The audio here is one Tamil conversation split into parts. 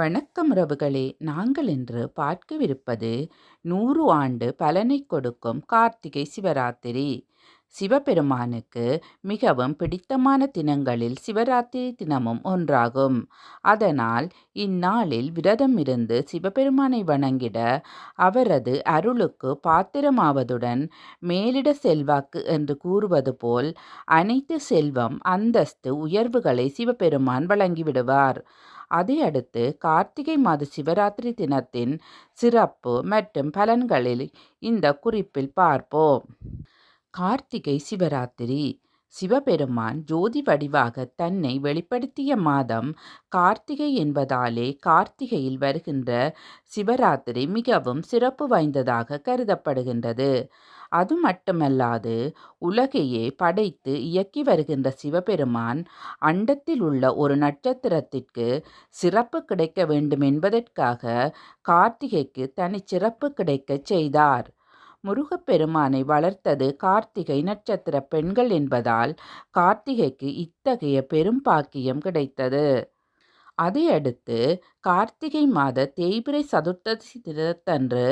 வணக்கம் ரவுகளே நாங்கள் இன்று பார்க்கவிருப்பது நூறு ஆண்டு பலனை கொடுக்கும் கார்த்திகை சிவராத்திரி. சிவபெருமானுக்கு மிகவும் பிடித்தமான தினங்களில் சிவராத்திரி தினமும் ஒன்றாகும். அதனால் இந்நாளில் விரதம் இருந்து சிவபெருமானை வணங்கிட அவரது அருளுக்கு பாத்திரமாவதுடன் மேலிட செல்வாக்கு என்று கூறுவது போல் அனைத்து செல்வம் அந்தஸ்து உயர்வுகளை சிவபெருமான் வழங்கிவிடுவார் அதையடுத்து கார்த்திகை மாத சிவராத்திரி தினத்தின் சிறப்பு மற்றும் பலன்களில் இந்த குறிப்பில் பார்ப்போம். கார்த்திகை சிவராத்திரி சிவபெருமான் ஜோதி வடிவாக தன்னை வெளிப்படுத்திய மாதம் கார்த்திகை என்பதாலே கார்த்திகையில் வருகின்ற சிவராத்திரி மிகவும் சிறப்பு வாய்ந்ததாக கருதப்படுகின்றது. அது மட்டுமல்லாது உலகையே படைத்து இயக்கி வருகின்ற சிவபெருமான் அண்டத்தில் உள்ள ஒரு நட்சத்திரத்திற்கு சிறப்பு கிடைக்க வேண்டும் என்பதற்காக கார்த்திகைக்கு தனி சிறப்பு கிடைக்கச் செய்தார். முருகப்பெருமானை வளர்த்தது கார்த்திகை நட்சத்திர பெண்கள் என்பதால் கார்த்திகைக்கு இத்தகைய பெரும் பாக்கியம் கிடைத்தது. அதையடுத்து கார்த்திகை மாத தேய்பிரை சதுர்த்தசி தினத்தன்று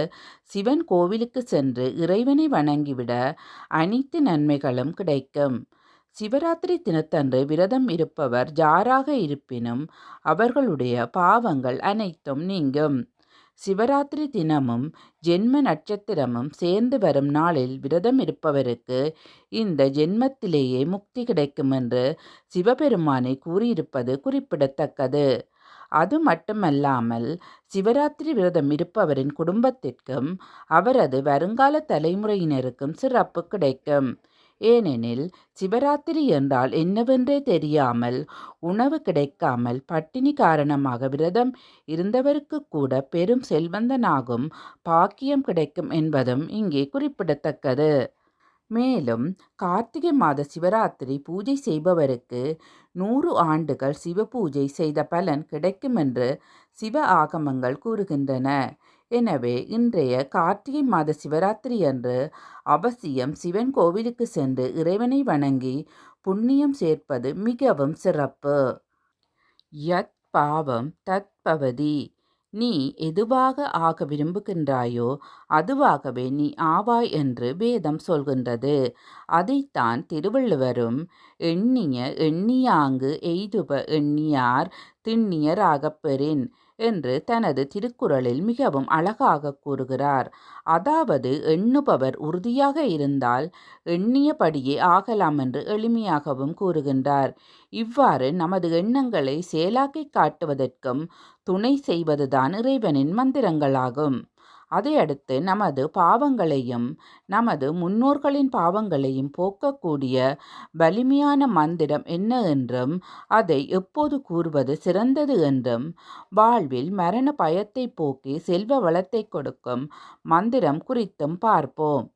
சிவன் கோவிலுக்கு சென்று இறைவனை வணங்கிவிட அனைத்து நன்மைகளும் கிடைக்கும். சிவராத்திரி தினத்தன்று விரதம் இருப்பவர் ஜாராக இருப்பினும் அவர்களுடைய பாவங்கள் அனைத்தும் நீங்கும். சிவராத்திரி தினமும் ஜென்ம நட்சத்திரமும் சேர்ந்து வரும் நாளில் விரதம் இருப்பவருக்கு இந்த ஜென்மத்திலேயே முக்தி கிடைக்கும் என்று சிவபெருமானை கூறியிருப்பது குறிப்பிடத்தக்கது. அது மட்டுமல்லாமல் சிவராத்திரி விரதம் இருப்பவரின் குடும்பத்திற்கும் அவரது வருங்கால தலைமுறையினருக்கும் சிறப்பு கிடைக்கும். ஏனெனில் சிவராத்திரி என்றால் என்னவென்றே தெரியாமல் உணவு கிடைக்காமல் பட்டினி காரணமாக விரதம் இருந்தவருக்கு கூட பெரும் செல்வந்தனாகும் பாக்கியம் கிடைக்கும் என்பதும் இங்கே குறிப்பிடத்தக்கது. மேலும் கார்த்திகை மாத சிவராத்திரி பூஜை செய்பவருக்கு நூறு ஆண்டுகள் சிவ பூஜை செய்த பலன் கிடைக்கும் என்று சிவ ஆகமங்கள் கூறுகின்றன. எனவே இன்றைய கார்த்திகை மாத சிவராத்திரி அன்று அவசியம் சிவன் கோவிலுக்கு சென்று இறைவனை வணங்கி புண்ணியம் சேர்ப்பது மிகவும் சிறப்பு. யத் பாவம் தத் பவதி. நீ எதுவாக ஆக விரும்புகின்றாயோ அதுவாகவே நீ ஆவாய் என்று வேதம் சொல்கின்றது. அதைத்தான் திருவள்ளுவரும் எண்ணிய எண்ணியாங்கு எய்துப எண்ணியார் திண்ணியராகப் பெறின். என்று தனது திருக்குறளில் மிகவும் அழகாக கூறுகிறார். அதாவது எண்ணுபவர் உறுதியாக இருந்தால் எண்ணியபடியே ஆகலாம் என்று எளிமையாகவும் கூறுகின்றார். இவ்வாறு நமது எண்ணங்களை செயலாக்கி காட்டுவதற்கும் துணை செய்வதுதான் இறைவனின் மந்திரங்களாகும். அதையடுத்து நமது பாவங்களையும் நமது முன்னோர்களின் பாவங்களையும் போக்கக்கூடிய வலிமையான மந்திரம் என்ன என்றும் அதை எப்போது கூறுவது சிறந்தது என்றும் வாழ்வில் மரண பயத்தை போக்கி செல்வ வளத்தை கொடுக்கும் மந்திரம் குறித்தும் பார்ப்போம்.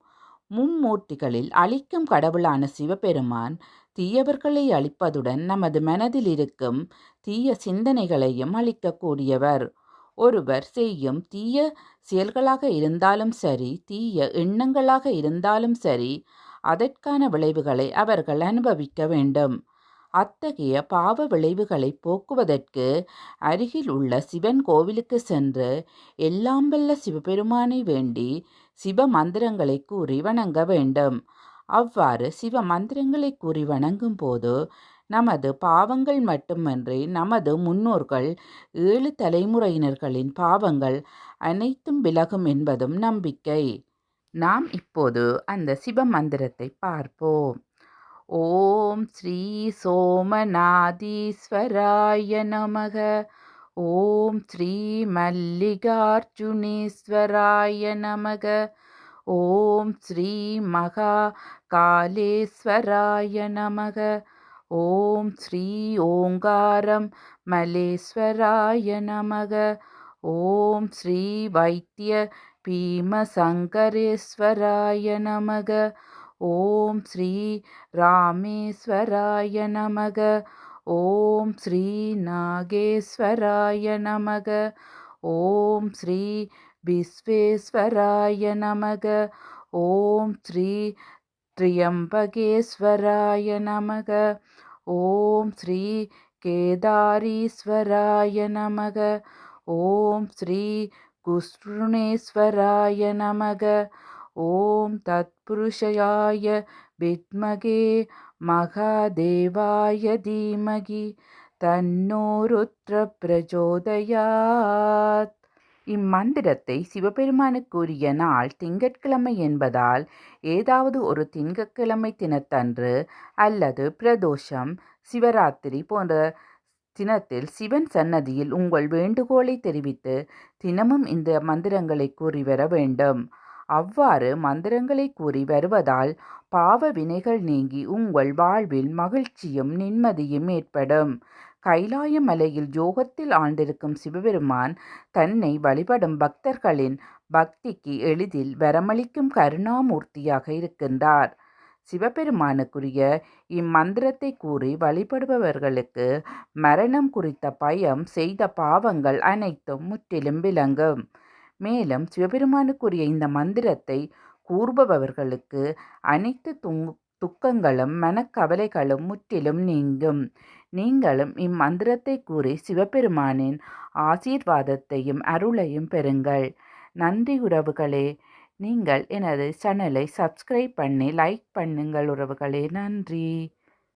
மும்மூர்த்திகளில் அழிக்கும் கடவுளான சிவபெருமான் தீயவர்களை அழிப்பதுடன் நமது மனதில் இருக்கும் தீய சிந்தனைகளையும் அழிக்கக்கூடியவர். ஒருவர் செய்யும் தீய செயல்களாக இருந்தாலும் சரி தீய எண்ணங்களாக இருந்தாலும் சரி அதற்கான விளைவுகளை அவர்கள் அனுபவிக்க வேண்டும். அத்தகைய பாவ விளைவுகளை போக்குவதற்கு அருகில் உள்ள சிவன் கோவிலுக்கு சென்று எல்லாம் வல்ல சிவபெருமானை வேண்டி சிவ மந்திரங்களை கூறி வணங்க வேண்டும். அவ்வாறு சிவ மந்திரங்களை கூறி வணங்கும் போது நமது பாவங்கள் மட்டுமன்றி நமது முன்னோர்கள் ஏழு தலைமுறையினர்களின் பாவங்கள் அனைத்தும் விலகும் என்பதும் நம்பிக்கை. நாம் இப்போது அந்த சிவ மந்திரத்தை பார்ப்போம். ஓம் ஸ்ரீ சோமநாதீஸ்வராய நமக. ஓம் ஸ்ரீ மல்லிகார்ஜுனேஸ்வராய நமக. ஓம் ஸ்ரீ மகா காலேஸ்வராய நமக. ஓம் ஸ்ரீ ஓங்காரம் மலேஸ்வராய நமக ஓம் ஸ்ரீ வைத்திய பீமசங்கரேஸ்வராய நமக ஓம் ஸ்ரீ ராமேஸ்வராய நமக ஓம் ஸ்ரீ நாகேஸ்வராய நமக ஓம் ஸ்ரீ விஸ்வேஸ்வராய நமக ஓம் ஸ்ரீ त्र्यम्बकेश्वराय नमः ஓம் ஸ்ரீ கேதாரீஸ்வராய நமக. ஓம் ஸ்ரீ குஸ்ருணேஸ்வராய நமக. ஓம் தத்புருஷயாய வித்மகே மகாதேவாய தீமகி. தன்னோருத்திர பிரச்சோதயாத் இம்மந்திரத்தை சிவபெருமானுக்குரிய நாள் திங்கட்கிழமை என்பதால் ஏதாவது ஒரு திங்கட்கிழமை தினத்தன்று அல்லது பிரதோஷம் சிவராத்திரி போன்ற தினத்தில் சிவன் சன்னதியில் உங்கள் வேண்டுகோளை தெரிவித்து தினமும் இந்த மந்திரங்களை கூறி வர வேண்டும். அவ்வாறு மந்திரங்களை கூறி வருவதால் பாவ வினைகள் நீங்கி உங்கள் வாழ்வில் மகிழ்ச்சியும் நிம்மதியும் ஏற்படும். கைலாய மலையில் யோகத்தில் ஆண்டிருக்கும் சிவபெருமான் தன்னை வழிபடும் பக்தர்களின் பக்திக்கு எளிதில் வரமளிக்கும் கருணாமூர்த்தியாக இருக்கின்றார். சிவபெருமானுக்குரிய இம்மந்திரத்தை கூறி வழிபடுபவர்களுக்கு மரணம் குறித்த பயம் செய்த பாவங்கள் அனைத்தும் முற்றிலும் விளங்கும். மேலும் சிவபெருமானுக்குரிய இந்த மந்திரத்தை கூறுபவர்களுக்கு அனைத்து துங் துக்கங்களும் மனக்கவலைகளும் முற்றிலும் நீங்கும். நீங்களும் இம்மந்திரத்தை கூறி சிவபெருமானின் ஆசீர்வாதத்தையும் அருளையும் பெறுங்கள். நன்றி உறவுகளே. நீங்கள் எனது சேனலை சப்ஸ்கிரைப் பண்ணி லைக் பண்ணுங்கள் உறவுகளே. நன்றி.